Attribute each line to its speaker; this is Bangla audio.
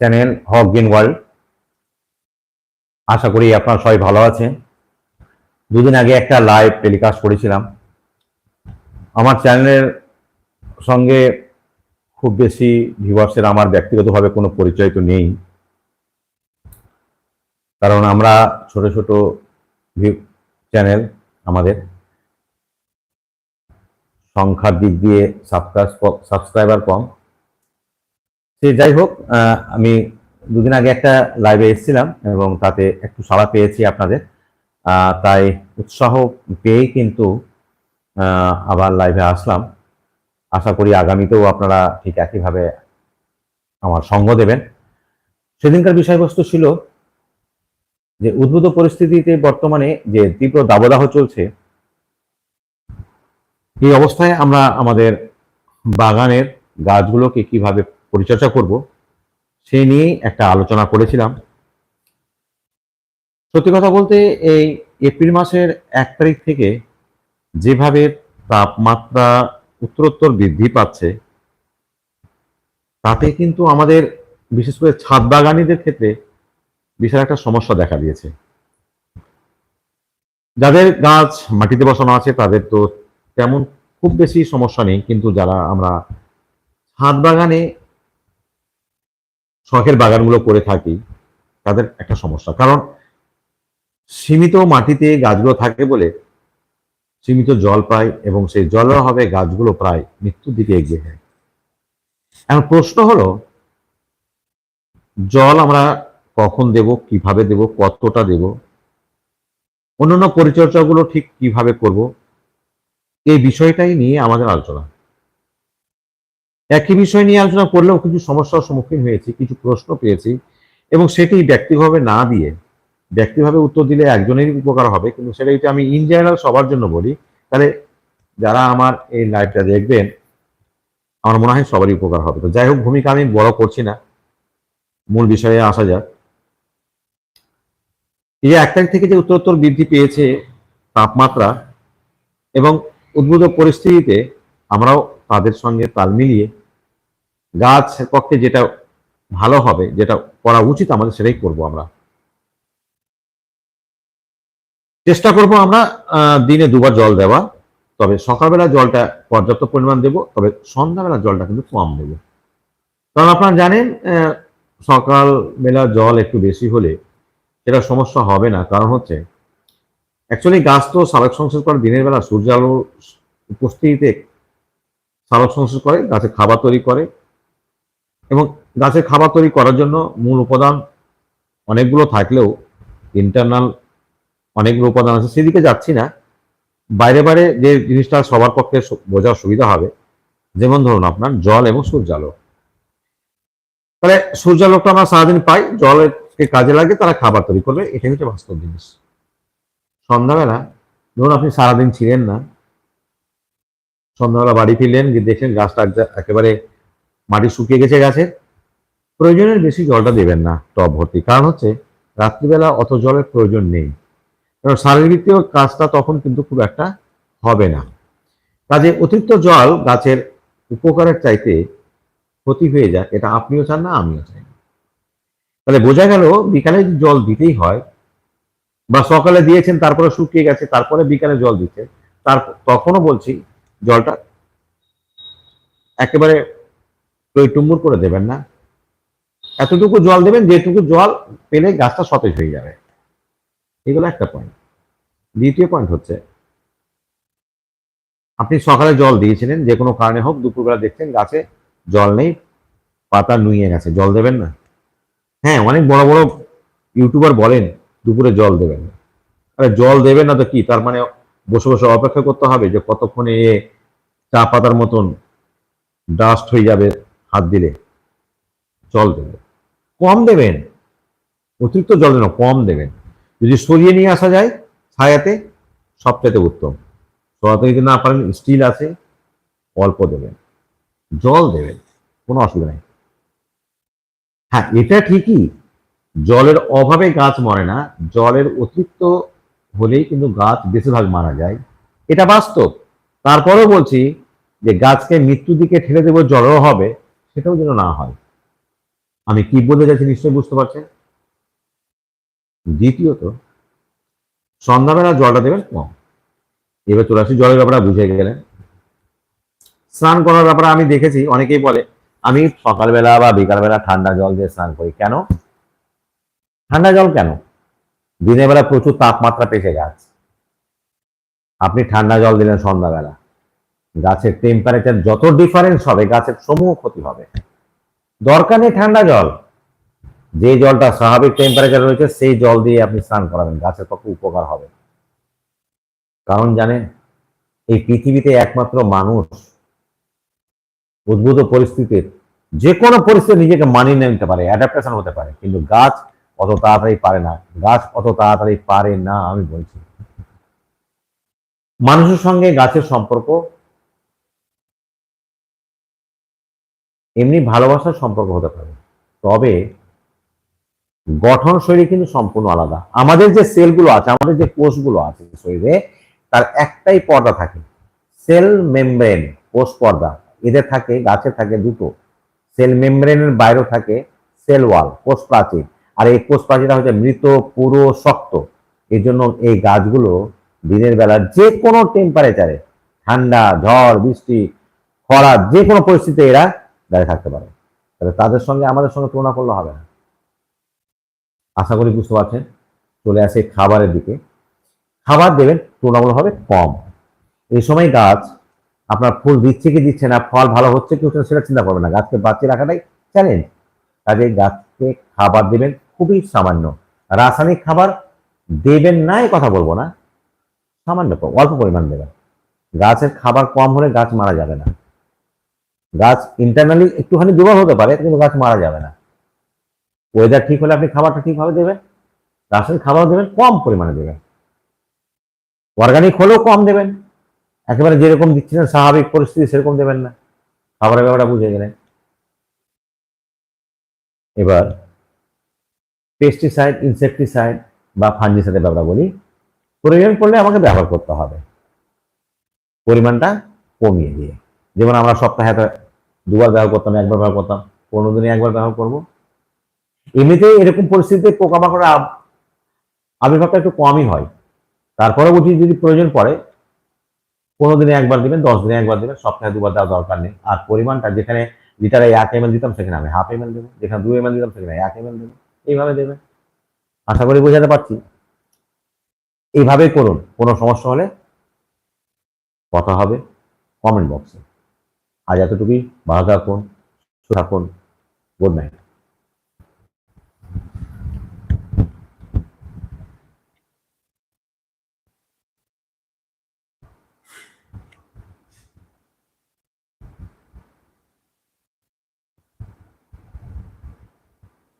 Speaker 1: Channel Haque green world. আশা করি আপনারা সবাই ভালো আছেন। দুদিন আগে একটা লাইভ টেলিকাস্ট করেছিলাম। আমার চ্যানেলের সঙ্গে খুব বেশি ভিউয়ার্সের আমার ব্যক্তিগতভাবে কোনো পরিচয় তো নেই। কারণ আমরা ছোট ছোট ভিউ চ্যানেল আমাদের। সংখ্যার দিক দিয়ে সাবস্ক্রাইবার কম। সে যাই হোক আমি দুদিন আগে একটা লাইভে এসেছিলাম এবং তাতে একটু সাড়া পেয়েছি আপনাদের। তাই উৎসাহ পেয়েই কিন্তু আবার লাইভে আসলাম। আশা করি আগামীতেও আপনারা ঠিক একইভাবে আমার সঙ্গ দেবেন। সেদিনকার বিষয়বস্তু ছিল যে উদ্ভূত পরিস্থিতিতে বর্তমানে যে তীব্র দাবদাহ চলছে, এই অবস্থায় আমরা আমাদের বাগানের গাছগুলোকে কীভাবে পরিচর্যা করব সেই নিয়েই একটা আলোচনা করেছিলাম। সত্যি কথা বলতে এই এপ্রিল মাসের এক তারিখ থেকে যেভাবে তাপমাত্রা উত্তরোত্তর বৃদ্ধি পাচ্ছে, তাতে কিন্তু আমাদের বিশেষ করে ছাদ বাগানিদের ক্ষেত্রে বিশাল একটা সমস্যা দেখা দিয়েছে। যাদের গাছ মাটিতে বসানো আছে, তাদের তো তেমন খুব বেশি সমস্যা নেই, কিন্তু যারা আমরা ছাদ বাগানে শখের বাগানগুলো করে থাকি, তাদের একটা সমস্যা। কারণ সীমিত মাটিতে গাছগুলো থাকে বলে সীমিত জল পায় এবং সেই জলের অভাবে গাছগুলো প্রায় মৃত্যুর দিকে এগিয়ে যায়। এখন প্রশ্ন হলো, জল আমরা কখন দেব, কীভাবে দেব, কতটা দেব, অন্যান্য পরিচর্যাগুলো ঠিক কীভাবে করব, এই বিষয়টাই নিয়ে আমাদের আলোচনা। একই বিষয় নিয়ে আলোচনা করলেও কিছু সমস্যার সম্মুখীন হয়েছি, কিছু প্রশ্ন পেয়েছি এবং সেটি ব্যক্তিভাবে না দিয়ে ব্যক্তিভাবে উত্তর দিলে একজনেরই উপকার হবে, কিন্তু সেটা যদি আমি ইন জেনারেল সবার জন্য বলি, তাহলে যারা আমার এই লাইভটা দেখবেন, আমার মনে হয় সবারই উপকার হবে। তো যাই হোক, ভূমিকা আমি বড় করছি না। মূল বিষয়ে আসা যাক। এই এক তারিখ থেকে যে উত্তরোত্তর বৃদ্ধি পেয়েছে তাপমাত্রা এবং উদ্ভূত পরিস্থিতিতে আমরাও তাদের সঙ্গে তাল মিলিয়ে গাছের পক্ষে যেটা ভালো হবে, যেটা করা উচিত আমাদের, সেটাই করব আমরা। চেষ্টা করব আমরা দিনে দুবার জল দেওয়া। তবে সকালবেলা জলটা পর্যাপ্ত পরিমাণ দেব, তবে সন্ধ্যাবেলা জলটা কিন্তু কম দেব। কারণ আপনারা জানেন সকালবেলা জল একটু বেশি হলে সেটা সমস্যা হবে না। কারণ হচ্ছে অ্যাকচুয়ালি গাছ তো সালোক সংশ্লেষ করে দিনের বেলা, সূর্য আলো উপস্থিতিতে সালোক সংশ্লেষ করে, গাছে খাবার তৈরি করে এবং গাছের খাবার তৈরি করার জন্য মূল উপাদান অনেকগুলো থাকলেও ইন্টারনাল অনেকগুলো উপাদান আছে, সেদিকে যাচ্ছি না। বাইরে বাইরে যে জিনিসটা সবার পক্ষে বোঝার সুবিধা হবে, যেমন ধরুন আপনার জল এবং সূর্যালোক। তাহলে সূর্যালোকটা আমরা সারাদিন পাই, জলকে কাজে লাগে তারা খাবার তৈরি করবে, এটাই হচ্ছে বাস্তব জিনিস। সন্ধ্যাবেলা, ধরুন আপনি সারাদিন ছিলেন না, সন্ধ্যাবেলা বাড়ি ফিরলেন দেখলেন গাছটা একেবারে মাটি শুকিয়ে গেছে গাছের। প্রয়োজনের বেশি জলটা দেবেন না টব ভর্তি। কারণ হচ্ছে, রাত্রিবেলা অত জলের প্রয়োজন নেই। কারণ শারীরিক কাজটা তখন কিন্তু খুব একটা হবে না। কাজে অতিরিক্ত জল গাছের উপকারের চাইতে ক্ষতি হয়ে যাক, এটা আপনিও চান না, আমিও চাই না। তাহলে বোঝা গেল, বিকালে জল দিতেই হয়, বা সকালে দিয়েছেন, তারপরে শুকিয়ে গেছে, তারপরে বিকালে জল দিচ্ছে তার তখনও বলছি, জলটা একেবারে টুম্বুর করে দেবেন না। এতটুকু জল দেবেন, যেটুকু জল পেলে গাছটা সতেজ হয়ে যাবে। এগুলো একটা পয়েন্ট দ্বিতীয় পয়েন্ট হচ্ছে, আপনি সকালে জল দিয়েছিলেন, যে কোনো কারণে হোক, দুপুরবেলা দেখছেন গাছে জল নেই, পাতা নুয়ে গেছে, জল দেবেন না। হ্যাঁ অনেক বড় বড় ইউটিউবার বলেন, দুপুরে জল দেবেন না। আরে জল দেবেন না তো কি? তার মানে বসে বসে অপেক্ষা করতে হবে যে কতক্ষণে এ চা পাতার মতন ডাস্ট হয়ে যাবে। দিলে, জল দেবে। কম দেবেন, অতিরিক্ত জল দেবেন কম দেবেন। যদি সরিয়ে নিয়ে আসা যায় ছায়াতে সবচেয়ে উত্তম। সরাতে যদি না পারেন, স্টিল আছে, অল্প দেবেন। জল দেবেন, কোনো অসুবিধা নেই। হ্যাঁ এটা ঠিকই, জলের অভাবে গাছ মরে না। জলের অতিরিক্ত হলেই কিন্তু গাছ বেশিরভাগ মারা যায়। এটা বাস্তব। তারপরেও বলছি যে গাছকে মৃত্যু দিকে ঠেলে দেবো জলও অভাবে সেটাও যেন না হয়। আমি কি বলতে চাইছি নিশ্চয়ই বুঝতে পারছেন? দ্বিতীয়ত, সন্ধ্যাবেলা জলটা দেবেন কম। এবার চলে জলের ব্যাপারে বুঝে গেলেন। স্নান করার ব্যাপারে আমি দেখেছি, অনেকেই বলে, আমি সকালবেলা বা বিকালবেলা ঠান্ডা জল দিয়ে স্নান করি। কেন? ঠান্ডা জল কেন? দিনের বেলা প্রচুর তাপমাত্রা পেছে গাছ আপনি ঠান্ডা জল দিলেন সন্ধ্যাবেলা। গাছের টেম্পারেচার যত ডিফারেন্স হবে, গাছের সমূহ ক্ষতি হবে। দরকার নেই ঠান্ডা জল। যে জলটা স্বাভাবিক টেম্পারেচার রয়েছে, সেই জল দিয়ে আপনি স্নান করাবেন, গাছের পক্ষে উপকার হবে। কারণ জানেন, এই পৃথিবীতে একমাত্র মানুষ উদ্ভূত পরিস্থিতির যে কোনো পরিস্থিতি নিজেকে মানিয়ে নিতে পারে অ্যাডাপ্টেশন হতে পারে। কিন্তু গাছ অত তাড়াতাড়ি পারে না, গাছ অত তাড়াতাড়ি পারে না, আমি বলছি। মানুষের সঙ্গে গাছের সম্পর্ক এমনি ভালোবাসার সম্পর্ক হতে পারে। তবে গঠন শৈলী কিন্তু সম্পূর্ণ আলাদা। আমাদের যে সেলগুলো আছে, আমাদের যে কোষগুলো আছে শরীরে, তার একটাই পর্দা থাকে। সেল মেমব্রেন, কোষ পর্দা। এদের থাকে, গাছে থাকে দুটো। সেল মেমব্রেনের বাইরেও থাকে সেল ওয়াল, কোষ প্রাচীর। আর এই কোষ প্রাচীরটা হচ্ছে মৃত, পুরো, শক্ত। এই জন্য এই গাছগুলো দিনের বেলা যে কোনো টেম্পারেচারে ঠান্ডা, ঝড়, বৃষ্টি, খরা যে কোনো পরিস্থিতিতে এরা দাঁড়িয়ে থাকতে পারে। তাহলে তাদের সঙ্গে আমাদের সঙ্গে তুলনা করলে হবে না। আশা করি বুঝতে পারছেন। চলে আসে খাবারের দিকে। খাবার দেবেন তুলনামূলকভাবে কম। এই সময় গাছ, আপনার ফুল দিচ্ছে কি দিচ্ছে না, ফল ভালো হচ্ছে কি হচ্ছে সেটা চিন্তা করবে না। গাছকে বাঁচিয়ে রাখাটাই চ্যালেঞ্জ কাজে গাছকে খাবার দেবেন খুবই সামান্য। রাসায়নিক খাবার দেবেন না এই কথা বলব না। সামান্য অল্প পরিমাণ দেবেন। গাছের খাবার কম হলে গাছ মারা যাবে না। গাছ ইন্টারনালি একটুখানি দুর্বল হতে পারে, কিন্তু গাছ মারা যাবে না। ওয়েদার ঠিক হলে আপনি খাবারটা ঠিকভাবে দেবেন, রাসায়নিক খাবার দেবেন, কম পরিমাণে দেবেন। অর্গানিক হলেও কম দেবেন। একেবারে যেরকম দিচ্ছিলেন স্বাভাবিক পরিস্থিতি সেরকম দেবেন না। খাবারের ব্যাপারটা বুঝে গেলেন। এবার পেস্টিসাইড ইনসেকটিসাইড বা ফাঞ্জিসাইডের ব্যাপারটা বলি। প্রয়োজন পড়লে আমাকে ব্যবহার করতে হবে। পরিমাণটা কমিয়ে দিয়ে। যেমন আমরা সপ্তাহে দুবার ব্যবহার করতাম, একবার ব্যবহার করতাম, পনেরো দিনে একবার ব্যবহার করব। এমনিতেই এরকম পরিস্থিতিতে পোকামাকড়ের আব- আবির্ভাবটা একটু কমই হয়। তারপরে বুঝি যদি প্রয়োজন পড়ে, পনেরো দিনে একবার দিবেন, দশ দিনে একবার দিবেন, সপ্তাহে দুবার দেওয়া দরকার নেই। আর পরিমাণটা যেখানে লিটারে এক এম দিতাম সেখানে আমি হাফ এম দেবো, যেখানে দুই এম দিতাম সেখানে এক এম দেবো, এইভাবে দেবেন। আশা করি বোঝাতে পারছি। এইভাবেই করুন, কোনো সমস্যা হলে কথা হবে কমেন্ট বক্সে আজ এতটুকুই ভালো থাকুন সুস্থ থাকুন গুড নাইট